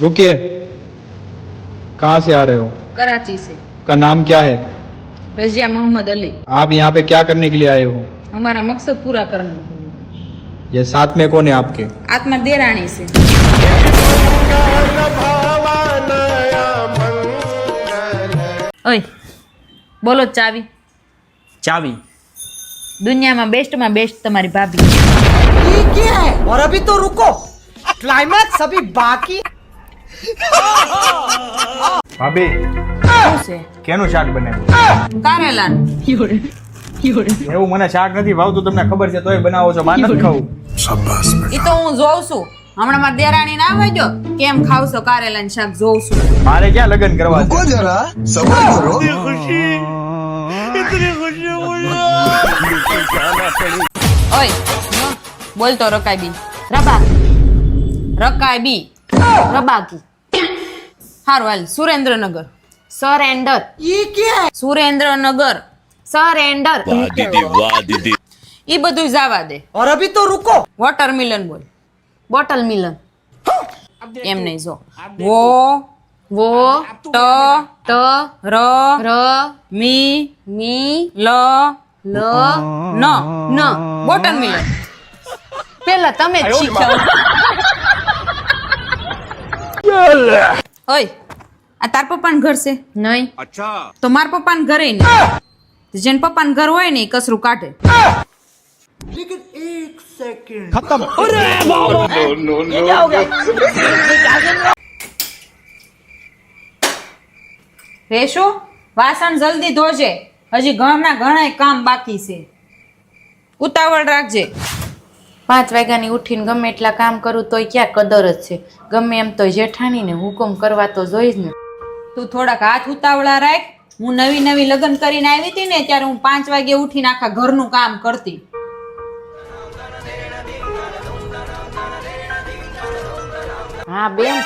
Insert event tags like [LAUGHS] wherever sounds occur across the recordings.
रुकिए कहाँ से आ रहे हो कराची से का नाम क्या है रजिया मोहम्मद अली आप यहाँ पे क्या करने के लिए आए हो हमारा मकसद पूरा करने के लिए ये साथ में कौन है आपके आत्मा देराणी से ઓય બોલો ચાવી ચાવી દુનિયામાં બેસ્ટમાં બેસ્ટ તમારી ભાભી ये क्या है और अभी तो रुको क्लाइमैक्स अभी बाकी ભાભી કેનું શાક બનાવ્યું? કારેલા એવું મને શાક નથી ભાવતું તમને ખબર છે તોય બનાવો છો મારે નથી ખાવું. એ તો હું જોઉં છું. હમણાં મારી દેરાણી ના વજો કેમ ખાવશો કારેલા શાક જોઉં છું. મારે ક્યાં લગ્ન કરવા કો જરા સબર કરો. ખુશી ઇતની ખુશી ઓય બોલતો રકાઈ બી રબા રકાઈ બી રબાકી. સારું હાલ. સુરેન્દ્રનગર. સરેન્ડર. સુરેન્દ્રનગર. સરેન્ડર. એ બધું જવા દે. ઓર અભી તો રૂકો. વોટર મિલન બોલ. બોટલ મિલન. એમ નહીં જો. વો વો ટ ટ ર ર મી મી લ લ ન. ન. બોટલ મિલન. પેલા તમે શીખ્યા ઓય આ તાર પપ્પાનું ઘર છે. નહીં. તો માર પપ્પાનું ઘરે નહીં. જેન પપ્પાનું ઘર હોય ને એ કસરું કાઢે. રેશો વાસણ જલ્દી ધોજે. હજી ઘરના ઘણા કામ બાકી છે. ઉતાવળ રાખજે. પાંચ વાગ્યાની ઉઠીને ગમે એટલા કામ કરું તોય ક્યાં કદર જ છે. ગમે એમ તો જેઠાણીને હુકમ કરવા તો જોઈ જ ને. તું થોડાક હાથ ઉતાવળા રાખ. હું નવી નવી લગ્ન કરીને આવી હતી ને ત્યારે હું પાંચ વાગે ઉઠીને આખા ઘરનું કામ કરતી. હા બેન.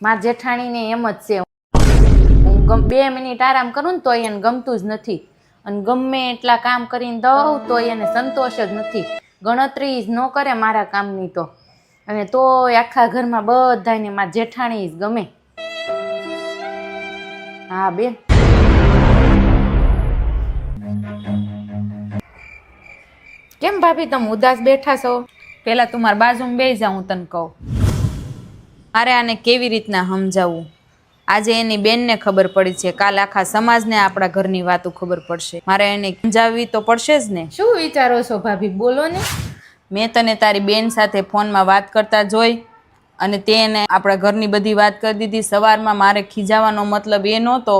માર જેઠાણીને એમ જ છે. હું ગમ બે મિનિટ આરામ કરું ને તોય એને ગમતું જ નથી. અને ગમે એટલા કામ કરીને દઉં તોય એને સંતોષ જ નથી. ગણતરી જ ન કરે મારા કામની તો. અને તોય આખા ઘરમાં બધાને મારા જેઠાણી જ ગમે. હા, બેન. કેમ ભાભી તમે ઉદાસ બેઠા છો? પેલા તું મારા બાજુમાં બે જાઉં તને કહું. મારે આને કેવી રીતના સમજાવવું? આજે એની બેનને ખબર પડી છે. કાલ આખા સમાજને આપણા ઘરની વાતો ખબર પડશે. મારે એને સમજાવવી તો પડશે જ ને. શું વિચારો છો ભાભી? બોલો ને. મેં તને તારી બેન સાથે ફોનમાં વાત કરતા જોઈ અને તે એને આપણા ઘરની બધી વાત કરી દીધી. સવારમાં મારે ખીજાવાનો મતલબ એ નહોતો.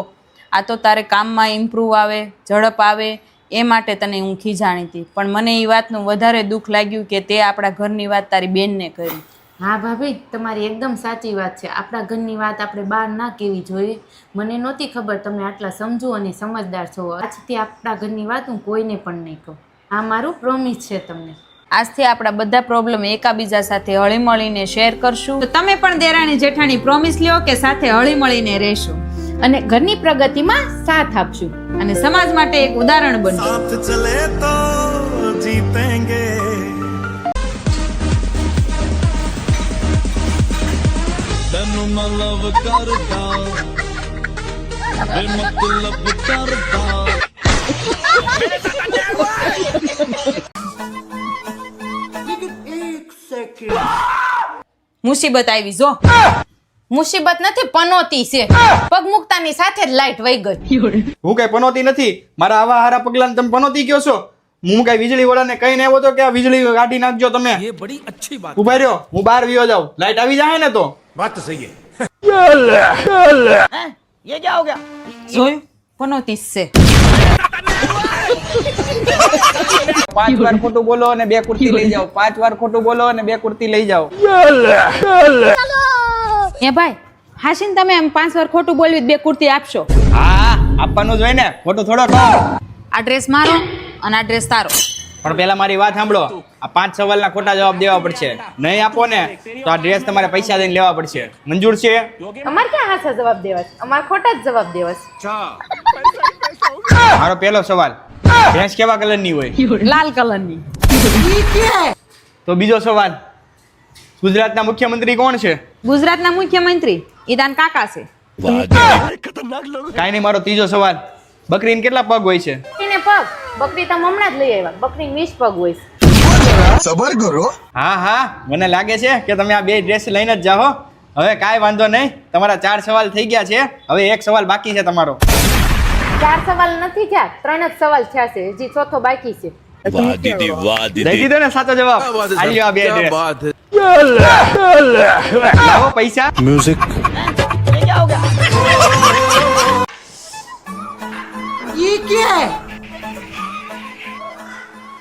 આ તો તારે કામમાં ઇમ્પ્રૂવ આવે ઝડપ આવે એ માટે તને હું ખીજાણી હતી. પણ મને એ વાતનું વધારે દુઃખ લાગ્યું કે તે આપણા ઘરની વાત તારી બેનને કરી. હા ભાભી તમારી એકદમ સાચી વાત છે. આપણા ઘરની વાત આપણે બહાર ના કેવી જોઈએ? મને નહોતી ખબર તમે આટલા સમજુ અને સમજદાર છો. આજથી આપણા ઘરની વાત હું કોઈને પણ નહીં કહું. હા મારું પ્રોમિસ છે તમને. આજથી આપણા બધા પ્રોબ્લેમ એકાબીજા સાથે હળીમળીને શેર કરશું. તો તમે પણ દેરાણી જેઠાણી પ્રોમિસ લ્યો કે સાથે હળીમળીને રહેશો. અને ઘરની પ્રગતિમાં સાથ આપશું. અને સમાજ માટે એક ઉદાહરણ બનશું. ચલે ਤੈਨੂੰ ਮੈਂ ਲਵ ਕਰਦਾ ਬੇਮਤਲਬ ਕਰਦਾ મુસીબત આવી જો મુસીબત નથી પનોતી છે પગ મુકતાની સાથે જ લાઈટ વહી ગઈ હું કઈ પનોતી નથી મારા આવા હારા પગલા તમે પનોતી કયો છો હું કઈ વીજળી વાળાને કહીને આવ્યો તો કે આ વીજળી કાઢી નાખજો તમે ये बड़ी अच्छी बात ઉભા રહ્યો હું બહાર વિયો જાઉં લાઈટ આવી જાય ને તો बात तो सही है જોયું પનોતી જ છે પાંચ વાર ખોટું બોલો અને બે કુર્તી લઈ જાઓ પાંચ વાર ખોટું બોલો અને બે કુર્તી લઈ જાઓ એ ભાઈ હાસીન તમે એમ પાંચ વાર ખોટું બોલવી તો બે કુર્તી આપશો હા આપવાનું જ હોય ને ખોટું થોડો કહો આ ડ્રેસ મારો અને આ ડ્રેસ તારો. પણ પેલા મારી વાત સાંભળો. આ પાંચ સવાલના ખોટા જવાબ દેવા પડશે. નહીં આપો ને તો આ ડ્રેસ તમારે પૈસા દઈને લેવા પડશે. મંજૂર છે? અમારે ક્યાં હાસા જવાબ દેવા છે? અમારે ખોટા જ જવાબ દેવા મારો પેલો સવાલ. ભેંસ કેવા કલરની હોય? લાલ કલરની તો બીજો સવાલ. ગુજરાતના મુખ્યમંત્રી કોણ છે? ગુજરાત ના મુખ્યમંત્રી ઈદાન કાકા છે. કાઈ નહીં મારો ત્રીજો સવાલ. બકરીને કેટલા પગ હોય છે? એને પગ. બકરી તમે હમણાં જ લઈ આવ્યા. બકરી વીસ પગ હોય છે. સબર કરો. હા હા. મને લાગે છે કે તમે આ બે ડ્રેસ લઈને જ જાઓ. હવે કાઈ વાંધો નહીં. તમારા ચાર સવાલ થઈ ગયા છે. હવે એક સવાલ બાકી છે તમારો. ચાર સવાલ નથી થયા. ત્રણ જ સવાલ થયા છે. હજી ચોથો બાકી છે. વાહ દીદી વાહ દીદી. દઈ દીધો ને સાચો જવાબ? આ બે ડ્રેસ. પૈસા. મ્યુઝિક ये क्या है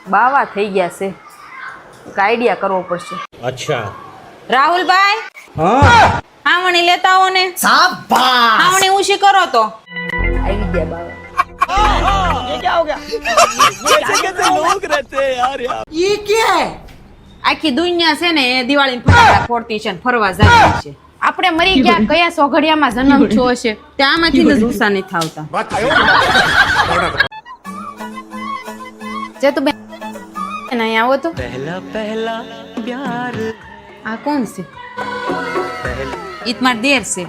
બાવા થઈ ગયા છે એક આઈડિયા કરવો પડશે અચ્છા રાહુલભાઈ હા વણી લેતા આવો ને शाबाश હા વણી ઉશી કરો તો આવી ગયા બાવા ये क्या है આખી દુનિયા છે ને એ દિવાળી ફટાકડા ફોડતી છે ને ફરવા જાય છે આપણે મરી ગયા કયા સોઘડિયામાં જન્મ થયો હશે ત્યાંમાંથી જ ઉષા નથી આવતા. જે તું બેન અહીંયા આવો તો. આ કોણ છે? ઈ તમાર દેર છે.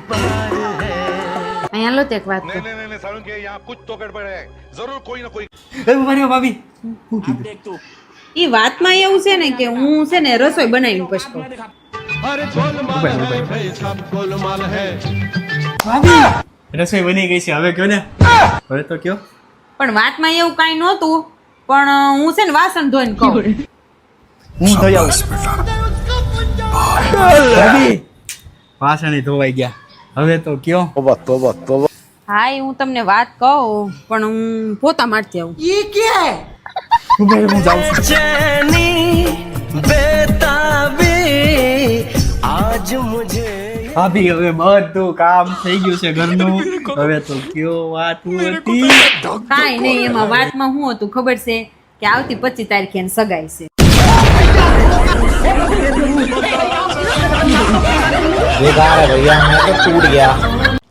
અહીંયા લો તે એક વાત કહું. ભાભી. ઈ વાતમાં એવું છે ને કે હું છે ને રસોઈ બનાવીને પછી રસોઈ બની ગઈ છે હવે કયો ને? હવે તો કયો? પણ વાતમાં એવું કઈ નતું પણ હું છે ને વાસણ ધોઈને કહું. હું ધોઈ આવું વાસણ ધોવાઈ ગયા. હવે તો કયો? તોબા હાય હું તમને વાત કહું પણ હું પોતા મારતી આવું. ઈ કે? હું જાઉં છું. બેતાબી ભાભી હવે બધું કામ થઈ ગયું છે ઘરનું [LAUGHS] હવે તો કયો વાત હતી કાંઈ નહીં એમાં વાતમાં શું હતું ખબર છે કે આવતી પચીસ તારીખે એને સગાઈ છે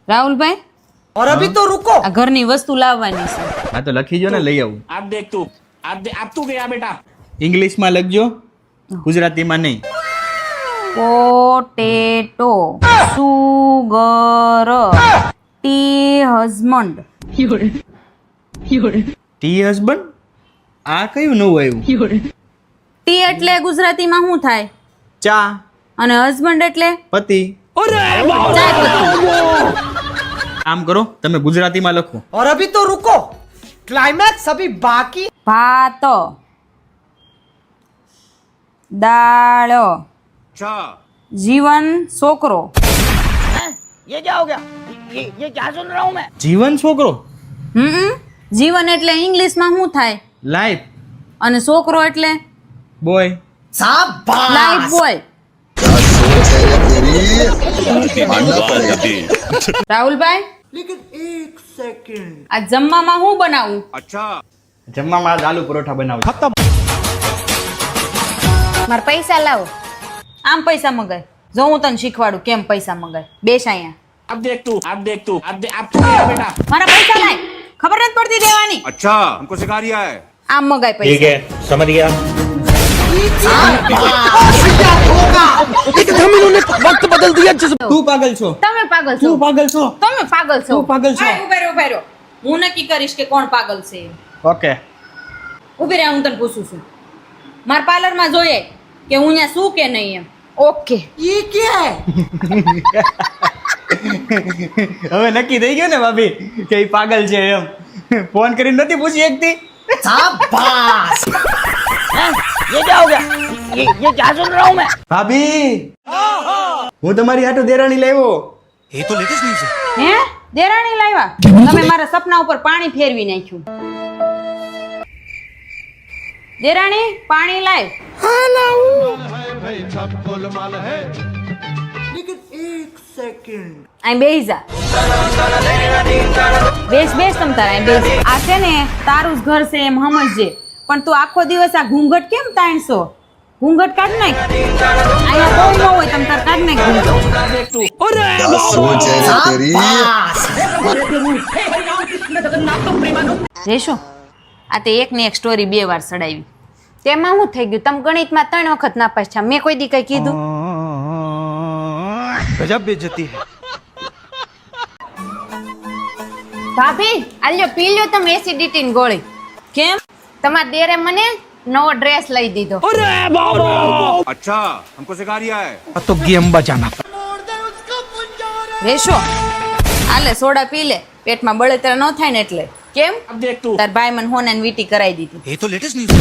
રાહુલભાઈ और अभी तो रुको આ ઘરની વસ્તુ લાવવાની છે હા તો લખી જો ને લઈ આવું अब देख तू अब दे, अब तू गया बेटा ઇંગ્લિશમાં લખજો ગુજરાતીમાં નહીં Potato sugar tea husband tea husband આ કયું નવું આવ્યું? ટી એટલે ગુજરાતીમાં શું થાય? ચા. અને હસબન્ડ એટલે? પતિ. આમ કરો તમે ગુજરાતીમાં લખો. ઓર અભી તો રૂકો ક્લાઇમેક્સ અભી બાકી ભાત. દાળ. જીવન છોકરો જીવન છોકરો હમ જીવન એટલે ઇંગ્લિશમાં શું થાય લાઈફ અને છોકરો એટલે બોય शाबाश લાઈફ બોય वाह दीदी રાહુલભાઈ लेकिन एक सेकंड આ જમવામાં શું બનાવું જમવામાં આજ આલુ પરોઠા બનાવું મારા પૈસા લાવો આમ પૈસા મગાય જો હું તને શીખવાડું કેમ પૈસા મગાય બેસ અહીંયા अब देख तू अब देख तू अब दे, अब तू गया बेटा મારા પૈસા લાય ખબર નથી પડતી દેવાની अच्छा हमको सिखा रिया है આમ મગાય પૈસા તું પાગલ છો તમે પાગલ છો તું પાગલ છો તમે પાગલ છો તું પાગલ છો હા, ઉભા રહ્યો ઉભા રહ્યો હું નક્કી કરીશ કે કોણ પાગલ છે ઓકે ઉભી રહે હું તને પૂછું છું મારા પાર્લરમાં જોઈએ કે હું અહીંયા શું કે નહીં એમ ઓકે ये क्या है હવે નક્કી થઈ ગયું ને ભાભી કે ઈ પાગલ છે એમ ફોન કરીને નથી પૂછી એકતી शाबाश ભાભી હું તમારી હાટુ દેરાણી લાવ્યો હે દેરાણી લાવ્યા [LAUGHS] તમે મારા સપના ઉપર પાણી ફેરવી નાખ્યું દેરાણી પાણી લાવ लेकिन एक सेकंड અહીં બેહી જા બેસ બેસ તમ તારા અહીં બેસ આ છે ને તારું જ ઘર છે એમ સમજજે પણ તું આખો દિવસ આ ઘૂંઘટ કેમ તાણશો ઘૂંઘટ કાઢ નાખ અહીંયા કોઈ ન હોય તમ તાર કાઢ નાખ ઘૂંઘટ રેશો આ તે એક ને એક સ્ટોરી બે વાર સડાવી તેમાં શું થઈ ગયું તમે ગણિતમાં ત્રણ વખત ના પાછા મેં કોઈ દી કઈ કીધું गजब बेइज्जती है ભાભી આલ્યો પી લ્યો તમે એસિડિટી ની ગોળી કેમ તમારા દેરે મને નવો ડ્રેસ લઈ દીધો अच्छा हमको सिखा रिया है तो गेम बजाना રેશો આલે સોડા પી લે પેટમાં બળતરા ન થાય ને એટલે કેમ? દેખ તું. તાર ભાઈ મને હોનન વીટી કરાવી દીધી. એ તો લેટેસ્ટ ન્યૂઝ